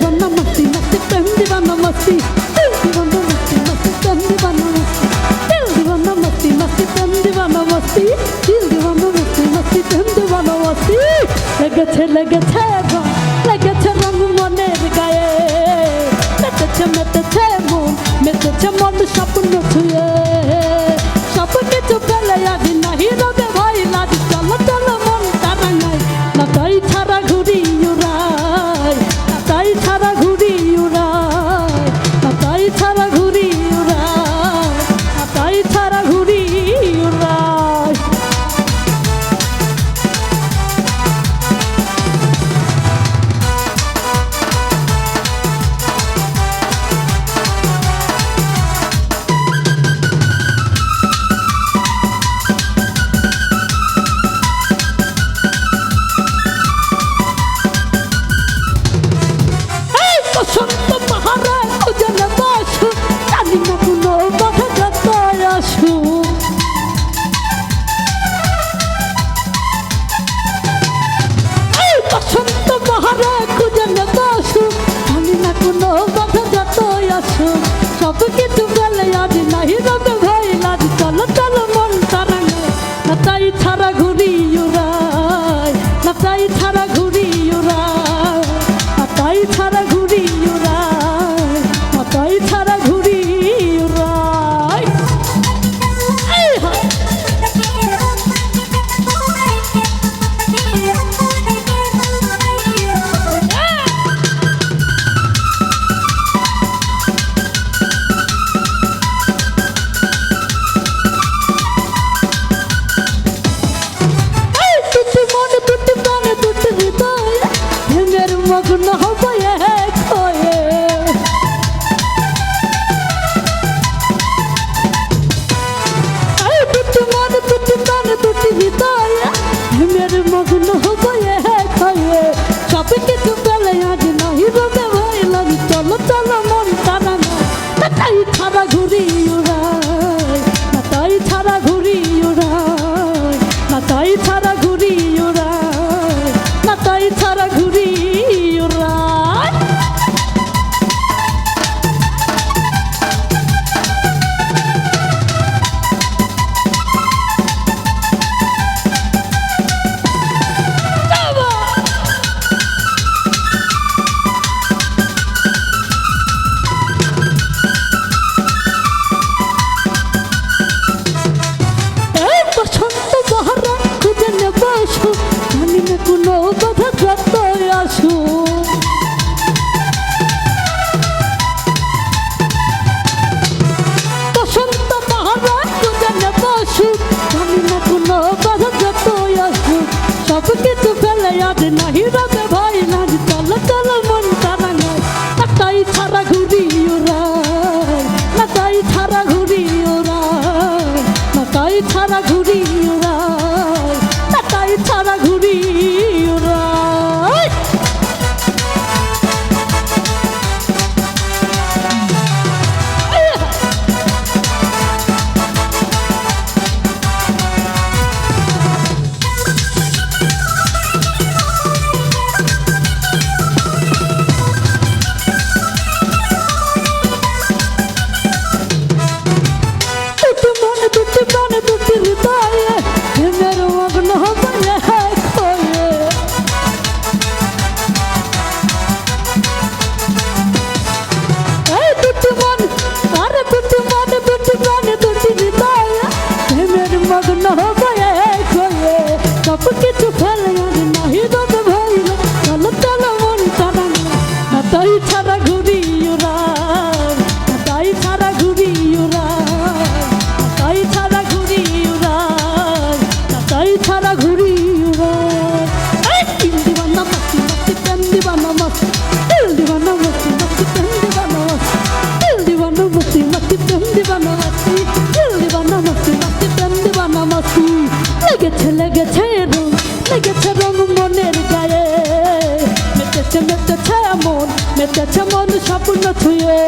দিবানা মস্তি মস্তি প্রেম দিবানা মস্তি দিবানা মস্তি মস্তি প্রেম দিবানা মস্তি দিবানা মস্তি মস্তি প্রেম দিবানা মস্তি দিবানা মস্তি মস্তি প্রেম দিবানা মস্তি লেগেছে লেগেছে লেগেছে রং মনের গায়ে মেতেছে মেতেছে মন মেতেছে মন স্বপ্ন ছুঁয়ে বসন্ত মহারাজ, যেন বাসু, জানি না কোনো কথা তাই আসু বসন্ত মহারাজ, যেন বাসু, জানি না কোনো কথা তাই আসু। সব কিছু গেলে আজ নাহি রবে। মগ্ন হব এক হয়ে। দুটি মন, দুটি কান দুটি হৃদয় মের মগ্ন হব এক হয়ে। সব কিছু পেলে আজ নাহি রবে ভাইলাম চলো চলো, মন তারা না। তাই খারা ঘুরি উড়া। Oklahoma. মাখামাখি লেগেছে লেগেছে রং লেগেছে রং মনের গায়ে। মেতেছে মেতেছে মন মেতেছে মন স্বপ্ন ছুঁয়ে।